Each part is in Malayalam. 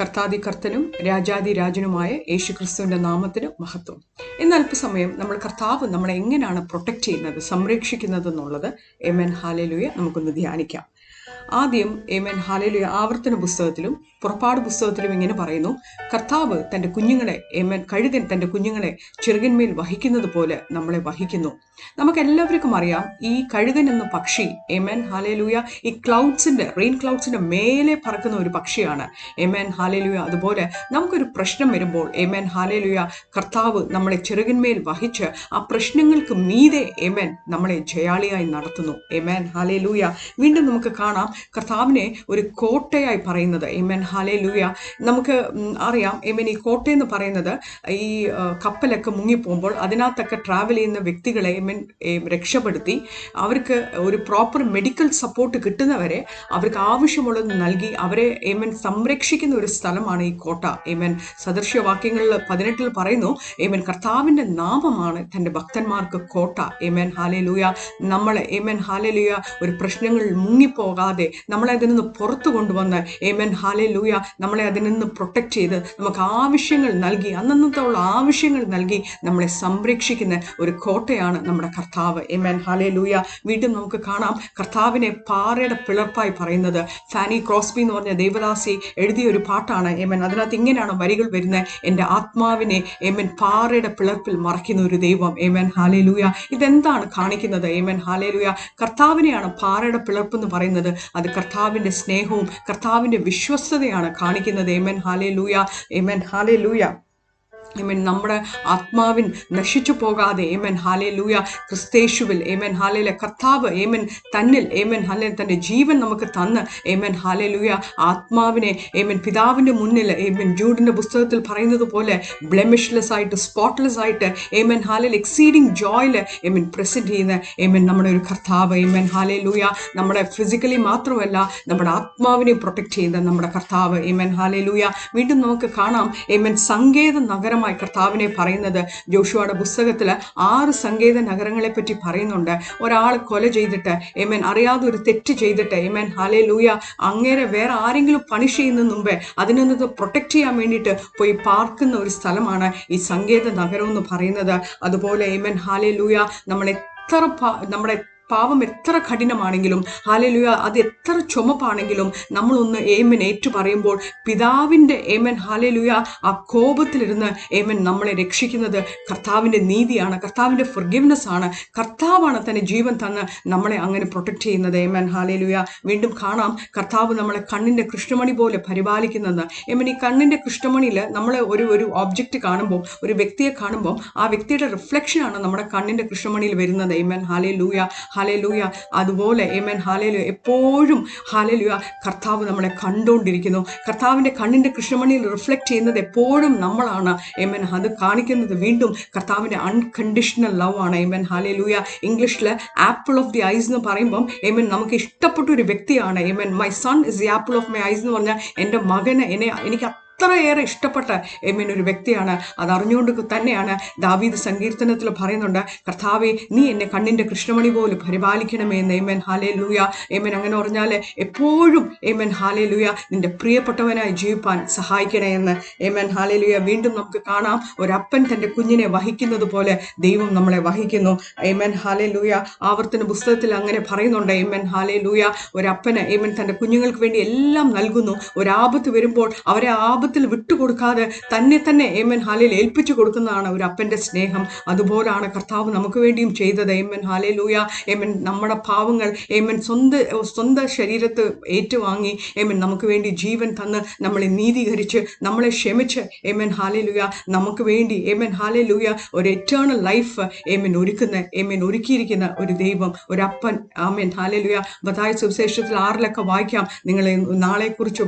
കർത്താതി കർത്തനും രാജാതി രാജനുമായ യേശുക്രിസ്തുവിന്റെ നാമത്തിന് മഹത്വം. ഇന്ന് അല്പസമയം നമ്മൾ കർത്താവ് നമ്മളെ എങ്ങനെയാണ് പ്രൊട്ടക്റ്റ് ചെയ്യുന്നത് സംരക്ഷിക്കുന്നത് എന്നുള്ളത് എം എൻ ഹാലലുയെ നമുക്കൊന്ന് ധ്യാനിക്കാം. ആദ്യം എമൻ ഹാലലുയ ആവർത്തന പുസ്തകത്തിലും പുറപ്പാട് പുസ്തകത്തിലും ഇങ്ങനെ പറയുന്നു കർത്താവ് തന്റെ കുഞ്ഞുങ്ങളെ എമൻ കഴുകൻ തന്റെ കുഞ്ഞുങ്ങളെ ചെറുകന്മേൽ വഹിക്കുന്നത് പോലെ നമ്മളെ വഹിക്കുന്നു. നമുക്ക് എല്ലാവർക്കും അറിയാം ഈ കഴുകൻ എന്ന പക്ഷി എമൻ ഹാലേലൂയ ഈ ക്ലൗഡ്സിന്റെ റെയിൻ ക്ലൗഡ്സിന്റെ മേലെ പറക്കുന്ന ഒരു പക്ഷിയാണ്. എമൻ ഹാലേലൂയ അതുപോലെ നമുക്കൊരു പ്രശ്നം വരുമ്പോൾ എമൻ ഹാലേലൂയ കർത്താവ് നമ്മളെ ചെറുകന്മേൽ വഹിച്ച് ആ പ്രശ്നങ്ങൾക്ക് മീതെ എമൻ നമ്മളെ ജയാളിയായി നടത്തുന്നു. എമൻ ഹാലേലൂയ വീണ്ടും നമുക്ക് കാണാം. കർത്താവിനെ ഒരു കോട്ടയായി പറയുന്നത്. എമൻ ഹാലേലൂയ നമുക്ക് ഉം, അറിയാം. എമൻ ഈ കോട്ടയെന്ന് പറയുന്നത് ഈ കപ്പലൊക്കെ മുങ്ങിപ്പോകുമ്പോൾ അതിനകത്തൊക്കെ ട്രാവൽ ചെയ്യുന്ന വ്യക്തികളെ എമൻ രക്ഷപ്പെടുത്തി അവർക്ക് ഒരു പ്രോപ്പർ മെഡിക്കൽ സപ്പോർട്ട് കിട്ടുന്നവരെ അവർക്ക് ആവശ്യമുള്ളത് നൽകി അവരെ എമൻ സംരക്ഷിക്കുന്ന ഒരു സ്ഥലമാണ് ഈ കോട്ട. എമൻ സദൃശ്യവാക്യങ്ങളിൽ പതിനെട്ടിൽ പറയുന്നു എമൻ കർത്താവിന്റെ നാമമാണ് തന്റെ ഭക്തന്മാർക്ക് കോട്ട. എമൻ നമ്മൾ നമ്മളെ എമൻ ഹാലേലൂയ ഒരു പ്രശ്നങ്ങളിൽ മുങ്ങിപ്പോകാതെ നമ്മളെ അതിൽ നിന്ന് പുറത്തു കൊണ്ടുവന്ന് ഏമൻ ഹാലെ ലൂയ നമ്മളെ അതിൽ നിന്ന് പ്രൊട്ടക്റ്റ് ചെയ്ത് നമുക്ക് ആവശ്യങ്ങൾ നൽകി അന്നന്നത്തോളം ആവശ്യങ്ങൾ നൽകി നമ്മളെ സംരക്ഷിക്കുന്ന ഒരു കോട്ടയാണ് നമ്മുടെ കർത്താവ്. ഏമൻ ഹാലെ ലൂയ വീണ്ടും നമുക്ക് കാണാം. കർത്താവിനെ പാറയുടെ പിളർപ്പായി പറയുന്നത്. ഫാനി ക്രോസ്ബി എന്ന് പറഞ്ഞ ദേവദാസി എഴുതിയ ഒരു പാട്ടാണ്. ഏമൻ അതിനകത്ത് ഇങ്ങനെയാണ് വരികൾ വരുന്നത്. എന്റെ ആത്മാവിനെ ഏമൻ പാറയുടെ പിളർപ്പിൽ മറയ്ക്കുന്ന ഒരു ദൈവം. ഏമൻ ഹാലെ ലൂയ ഇതെന്താണ് കാണിക്കുന്നത്? ഏമൻ ഹാലെ ലൂയ കർത്താവിനെയാണ് പാറയുടെ പിളർപ്പ് എന്ന് പറയുന്നത്. അത് കർത്താവിന്റെ സ്നേഹവും കർത്താവിന്റെ വിശ്വസ്തതയാണ് കാണിക്കുന്നത്. എമൻ ഹാലേലൂയ എമൻ ഹാലേലൂയ ഏമൻ നമ്മുടെ ആത്മാവിൻ നശിച്ചു പോകാതെ. ഏമൻ ഹാലേ ലൂയ ക്രിസ്തേശുവിൽ ഏമൻ ഹാലയിലെ കർത്താവ്. ഏമൻ തന്നിൽ. ഏമൻ ഹാലയിൽ തന്റെ ജീവൻ നമുക്ക് തന്ന്. ഏമൻ ഹാലേ ലൂയ ആത്മാവിനെ ഏമൻ പിതാവിന്റെ മുന്നിൽ ഏമൻ ജൂഡിന്റെ പുസ്തകത്തിൽ പറയുന്നത് പോലെ ബ്ലെമിഷ്ലെസ് ആയിട്ട് സ്പോട്ട്ലെസ് ആയിട്ട് ഏമൻ ഹാലയിൽ എക്സീഡിങ് ജോയിൽ ഏമൻ പ്രസന്റ് ചെയ്യുന്ന ഏമൻ നമ്മുടെ ഒരു കർത്താവ്. ഏമൻ ഹാലേ ലൂയ നമ്മുടെ ഫിസിക്കലി മാത്രമല്ല നമ്മുടെ ആത്മാവിനെ പ്രൊട്ടക്റ്റ് ചെയ്യുന്ന നമ്മുടെ കർത്താവ്. ഏമൻ ഹാലേ ലൂയ വീണ്ടും നമുക്ക് കാണാം. ഏമൻ സങ്കേത നഗരമായി കർത്താവിനെ പറയുന്നത് ജോഷുവയുടെ പുസ്തകത്തിൽ ആറ് സങ്കേത നഗരങ്ങളെ പറ്റി പറയുന്നുണ്ട്. ഒരാൾ കൊല ചെയ്തിട്ട് എമൻ അറിയാതെ ഒരു തെറ്റ് ചെയ്തിട്ട് എമൻ ഹാലേ ലൂയ അങ്ങേരെ വേറെ ആരെങ്കിലും പണിഷ് ചെയ്യുന്ന മുമ്പേ അതിനെ പ്രൊട്ടക്റ്റ് ചെയ്യാൻ വേണ്ടിയിട്ട് പോയി പാർക്കുന്ന ഒരു സ്ഥലമാണ് ഈ സങ്കേത നഗരം എന്ന് പറയുന്നത്. അതുപോലെ എമൻ ഹാലേ ലൂയ നമ്മൾ എത്ര നമ്മുടെ പാവം എത്ര കഠിനമാണെങ്കിലും ഹാലലുയ അത് എത്ര ചുമപ്പാണെങ്കിലും നമ്മളൊന്ന് ഏമൻ ഏറ്റു പറയുമ്പോൾ പിതാവിന്റെ ഏമൻ ഹാലലുയ ആ കോപത്തിലിരുന്ന് ഏമൻ നമ്മളെ രക്ഷിക്കുന്നത് കർത്താവിന്റെ നീതിയാണ് കർത്താവിന്റെ ഫൊർഗിവ്നെസ് ആണ്. കർത്താവാണ് തന്നെ ജീവൻ തന്ന് നമ്മളെ അങ്ങനെ പ്രൊട്ടക്റ്റ് ചെയ്യുന്നത്. ഏമൻ ഹാലലുയ വീണ്ടും കാണാം കർത്താവ് നമ്മളെ കണ്ണിന്റെ കൃഷ്ണമണി പോലെ പരിപാലിക്കുന്നത് ഏമൻ ഈ കണ്ണിന്റെ കൃഷ്ണമണിയിൽ നമ്മൾ ഒരു ഒരു ഓബ്ജക്റ്റ് കാണുമ്പോൾ ഒരു വ്യക്തിയെ കാണുമ്പോൾ ആ വ്യക്തിയുടെ റിഫ്ലക്ഷനാണ് നമ്മുടെ കണ്ണിന്റെ കൃഷ്ണമണിയിൽ വരുന്നത്. ഏമൻ ഹാലേ ലൂയ ഹാലേ ലൂയ അതുപോലെ ഏമൻ ഹാലേ ലൂയ എപ്പോഴും ഹാലേ ലൂയ കർത്താവ് നമ്മളെ കണ്ടുകൊണ്ടിരിക്കുന്നു. കർത്താവിന്റെ കണ്ണിന്റെ കൃഷ്ണമണിയിൽ റിഫ്ലക്റ്റ് ചെയ്യുന്നത് എപ്പോഴും നമ്മളാണ്. ഏമൻ അത് കാണിക്കുന്നത് വീണ്ടും കർത്താവിന്റെ അൺകണ്ടീഷണൽ ലവ് ആണ്. ഏമൻ ഹാലേ ലൂയ ഇംഗ്ലീഷിൽ ആപ്പിൾ ഓഫ് ദി ഐസ് എന്ന് പറയുമ്പം ഏമൻ നമുക്ക് ഇഷ്ടപ്പെട്ട ഒരു വ്യക്തിയാണ്. Amen my son is the apple of my eyes എന്ന് പറഞ്ഞാൽ എന്റെ മകന് എന്നെ എനിക്ക് അത്രയേറെ ഇഷ്ടപ്പെട്ട എമ്മിൻ ഒരു വ്യക്തിയാണ്. അത് അറിഞ്ഞുകൊണ്ട് തന്നെയാണ് ദാവീദ് സങ്കീർത്തനത്തിൽ പറയുന്നുണ്ട് കർത്താവെ നീ എന്നെ കണ്ണിന്റെ കൃഷ്ണമണി പോലെ പരിപാലിക്കണമേ എന്ന്. എമ്മൻ ഹാലേ ലൂയ എമ്മൻ അങ്ങനെ പറഞ്ഞാൽ എപ്പോഴും എമ്മൻ ഹാലേ ലൂയ നിന്റെ പ്രിയപ്പെട്ടവനായി ജീവിപ്പാൻ സഹായിക്കണേ എന്ന്. എമ്മൻ ഹാലേ ലൂയ വീണ്ടും നമുക്ക് കാണാം. ഒരപ്പൻ തന്റെ കുഞ്ഞിനെ വഹിക്കുന്നത് പോലെ ദൈവം നമ്മളെ വഹിക്കുന്നു. എമ്മൻ ഹാലേ ലൂയ ആവർത്തന പുസ്തകത്തിൽ അങ്ങനെ പറയുന്നുണ്ട് എമ്മൻ ഹാലേ ലൂയ ഒരപ്പന് എമ്മൻ തന്റെ കുഞ്ഞുങ്ങൾക്ക് വേണ്ടി എല്ലാം നൽകുന്നു. ഒരാപത്ത് വരുമ്പോൾ അവരെ ആപത്തിൽ വിട്ടുകൊടുക്കാതെ തന്നെ തന്നെ ഏമൻ ഹാലയിൽ ഏൽപ്പിച്ചു കൊടുക്കുന്നതാണ് ഒരു അപ്പന്റെ സ്നേഹം. അതുപോലാണ് കർത്താവ് നമുക്ക് വേണ്ടിയും ചെയ്തത്. ഏമൻ ഹാലേ ലൂയ ഏമൻ നമ്മുടെ പാവങ്ങൾ ഏമൻ സ്വന്തം സ്വന്തം ശരീരത്ത് ഏറ്റുവാങ്ങി ഏമൻ നമുക്ക് വേണ്ടി ജീവൻ തന്ന് നമ്മളെ നീതീകരിച്ച് നമ്മളെ ക്ഷമിച്ച് ഏമൻ ഹാലേ ലൂയ നമുക്ക് വേണ്ടി ഏമൻ ഹാലേ ലൂയ ഒരു എറ്റേണൽ ലൈഫ് ഏമൻ ഒരുക്കുന്ന ഏമൻ ഒരുക്കിയിരിക്കുന്ന ഒരു ദൈവം ഒരു അപ്പൻ. ആമൻ ഹാലേ ലൂയ ബതായ സുവിശേഷത്തിൽ ആറിലൊക്കെ വായിക്കാം. നിങ്ങൾ നാളെക്കുറിച്ച്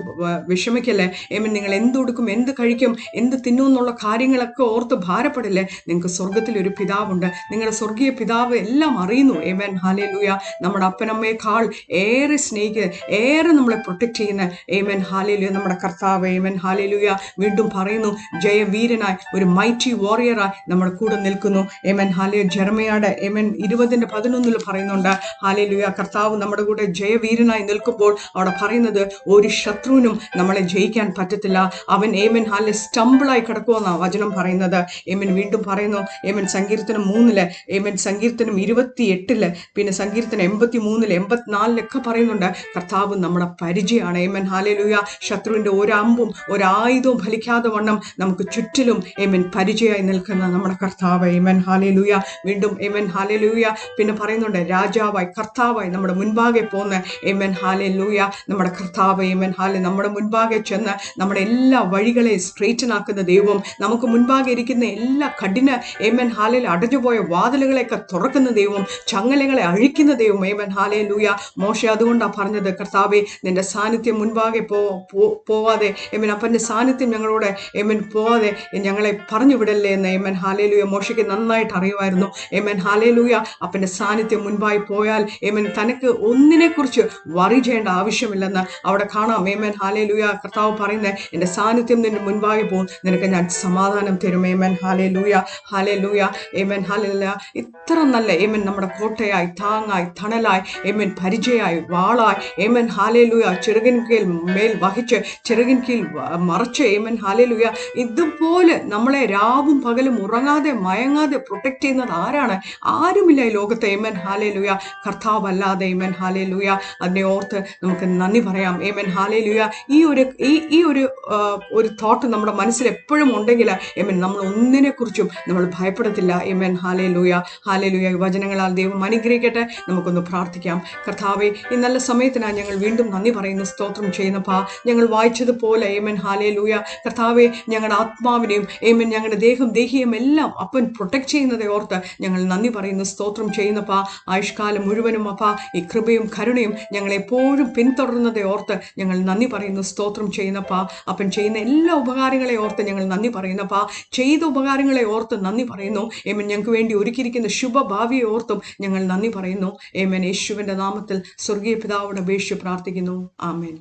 വിഷമിക്കല്ലേ? ഏമൻ നിങ്ങൾ എന്തൊടുക്കും എന്ത് കഴിക്കും എന്ത് തിന്നും എന്നുള്ള കാര്യങ്ങളൊക്കെ ഓർത്ത് ഭാരപ്പെടില്ലേ? നിങ്ങൾക്ക് സ്വർഗത്തിൽ ഒരു പിതാവുണ്ട്. നിങ്ങളുടെ സ്വർഗീയ പിതാവ് എല്ലാം അറിയുന്നു. ഏമൻ ഹാലേ ലൂയ നമ്മുടെ അപ്പനമ്മയെക്കാൾ ഏറെ സ്നേഹിക്കുക ഏറെ നമ്മളെ പ്രൊട്ടക്റ്റ് ചെയ്യുന്ന. ഏമൻ ഹാലേലുയ നമ്മുടെ കർത്താവ്. ഏമൻ ഹാലേലുയ വീണ്ടും പറയുന്നു ജയവീരനായി ഒരു മൈറ്റി വാറിയറായി നമ്മുടെ കൂടെ നിൽക്കുന്നു. ഏമൻ ഹാലേ ജർമയുടെ ഏമൻ ഇരുപതിന്റെ പതിനൊന്നിൽ പറയുന്നുണ്ട് ഹാലേലുയ കർത്താവ് നമ്മുടെ കൂടെ ജയവീരനായി നിൽക്കുമ്പോൾ അവിടെ പറയുന്നത് ഒരു ശത്രുവിനും നമ്മളെ ജയിക്കാൻ പറ്റത്തില്ല. അവൻ ഏമൻ ഹാലെ സ്റ്റംബിളായി കിടക്കുമെന്നാ വചനം പറയുന്നത്. ഏമൻ വീണ്ടും പറയുന്നു ഏമൻ സങ്കീർത്തനം മൂന്നിൽ ഏമൻ സങ്കീർത്തനം ഇരുപത്തി എട്ടിൽ പിന്നെ സങ്കീർത്തനം എൺപത്തി മൂന്നിൽ എൺപത്തിനാലിലൊക്കെ പറയുന്നുണ്ട്. കർത്താവ് നമ്മുടെ പരിചയമാണ്. ഏമൻ ഹാലലുയ ശത്രുവിന്റെ ഒരമ്പും ഒരായുധവും ഫലിക്കാതെ വണ്ണം നമുക്ക് ചുറ്റിലും ഏമൻ പരിചയമായി നിൽക്കുന്ന നമ്മുടെ കർത്താവ്. ഏമൻ ഹാലലുയ വീണ്ടും ഏമൻ ഹാലലുയ പിന്നെ പറയുന്നുണ്ട് രാജാവായി കർത്താവായി നമ്മുടെ മുൻപാകെ പോകുന്ന ഏമൻ ഹാലലുയ നമ്മുടെ കർത്താവ് ഏമൻ ഹാലെ നമ്മുടെ മുൻപാകെ ചെന്ന് നമ്മുടെ എല്ലാ വഴികളെ സ്ട്രേറ്റൻ ആക്കുന്ന ദൈവം നമുക്ക് മുൻപാകെ ഇരിക്കുന്ന എല്ലാ കഠിന ഏമൻ ഹാലയിൽ അടഞ്ഞുപോയ വാതിലുകളെയൊക്കെ തുറക്കുന്ന ദൈവം ചങ്ങലകളെ അഴിക്കുന്ന ദൈവം ഏമൻ ഹാലയിൽ ലൂയ മോശ അതുകൊണ്ടാണ് പറഞ്ഞത് കർത്താവെ നിന്റെ സാന്നിധ്യം മുൻപാകെ പോവാതെ ഏമൻ അപ്പന്റെ സാന്നിധ്യം ഞങ്ങളോട് ഏമൻ പോവാതെ ഞങ്ങളെ പറഞ്ഞു വിടല്ലേ എന്ന് ഏമൻ ഹാലേ ലൂയ മോശയ്ക്ക് നന്നായിട്ട് അറിയുമായിരുന്നു ഏമൻ ഹാലേ ലൂയ അപ്പന്റെ സാന്നിധ്യം മുൻപായി പോയാൽ ഏമൻ തനക്ക് ഒന്നിനെക്കുറിച്ച് വറി ചെയ്യേണ്ട ആവശ്യമില്ലെന്ന് അവിടെ കാണാം ഏമൻ ഹാലേ ലൂയ കർത്താവ് പറയുന്നത് എന്റെ സാന്നിധ്യം നിന്റെ മുൻപാകെ പോകും. നിനക്ക് ഞാൻ സമാധാനം തരും. ഏമൻ ഹാലേ ലൂയ ഹാലേ ലൂയ ഏമൻ ഹാലേ ഇത്ര നല്ല ഏമൻ നമ്മുടെ കോട്ടയായി താങ്ങായി തണലായി ഏമൻ പരിചയമായി വാളായി. ഏമൻ ഹാലേ ലൂയ ചെറുകിൻ കീൽ മേൽ വഹിച്ച് ചെറുകിൻ കീൽ മറച്ച്. ഏമൻ ഹാലേ ലൂയ ഇതുപോലെ നമ്മളെ രാവും പകലും ഉറങ്ങാതെ മയങ്ങാതെ പ്രൊട്ടക്ട് ചെയ്യുന്നത് ആരാണ്? ആരുമില്ല ഈ ലോകത്ത്. ഏമൻ ഹാലേ ലൂയ കർത്താവ് അല്ലാതെ ഏമൻ ഹാലേ ലൂയ അതിനെ ഓർത്ത് നമുക്ക് നന്ദി പറയാം. ഏമൻ ഹാലേ ലൂയ ഈ ഒരു ഈ ഈ ഒരു ഒരു തോട്ട് നമ്മുടെ മനസ്സിൽ എപ്പോഴും ഉണ്ടെങ്കിൽ എമൻ നമ്മൾ ഒന്നിനെക്കുറിച്ചും നമ്മൾ ഭയപ്പെടത്തില്ല. എമൻ ഹാലേ ലൂയ ഹാലേ ലൂയ വചനങ്ങളാൽ ദൈവം അനുഗ്രഹിക്കട്ടെ. നമുക്കൊന്ന് പ്രാർത്ഥിക്കാം. കർത്താവെ ഈ നല്ല സമയത്തിനാണ് ഞങ്ങൾ വീണ്ടും നന്ദി പറയുന്ന സ്തോത്രം ചെയ്യുന്ന ചെയ്യുന്നപ്പാ. ഞങ്ങൾ വായിച്ചതുപോലെ ഏമൻ ഹാലേ ലൂയ കർത്താവെ ഞങ്ങളുടെ ആത്മാവിനെയും ഏമൻ ഞങ്ങളുടെ ദേഹം ദേഹിയും എല്ലാം അപ്പൻ പ്രൊട്ടക്ട് ചെയ്യുന്നതെ ഓർത്ത് ഞങ്ങൾ നന്ദി പറയുന്ന സ്തോത്രം ചെയ്യുന്ന ചെയ്യുന്നപ്പാ. ആയുഷ്കാലം മുഴുവനും അപ്പാ ഈ കൃപയും കരുണയും ഞങ്ങളെപ്പോഴും പിന്തുടരുന്നതെ ഓർത്ത് ഞങ്ങൾ നന്ദി പറയുന്ന സ്തോത്രം ചെയ്യുന്നപ്പാ. അപ്പൻ ചെയ്യുന്ന എല്ലാ ഉപകാരങ്ങളെ ഓർത്ത് ഞങ്ങൾ നന്ദി പറയുന്നു. പറയുന്നപ്പാ ചെയ്ത ഉപകാരങ്ങളെ ഓർത്ത് നന്ദി പറയുന്നു. ഏമൻ ഞങ്ങൾക്ക് വേണ്ടി ഒരുക്കിയിരിക്കുന്ന ശുഭഭാവിയെ ഓർത്തും ഞങ്ങൾ നന്ദി പറയുന്നു. ഏമൻ യേശുവിന്റെ നാമത്തിൽ സ്വർഗീയ പിതാവോട് അപേക്ഷിച്ച് പ്രാർത്ഥിക്കുന്നു. ആമേൻ.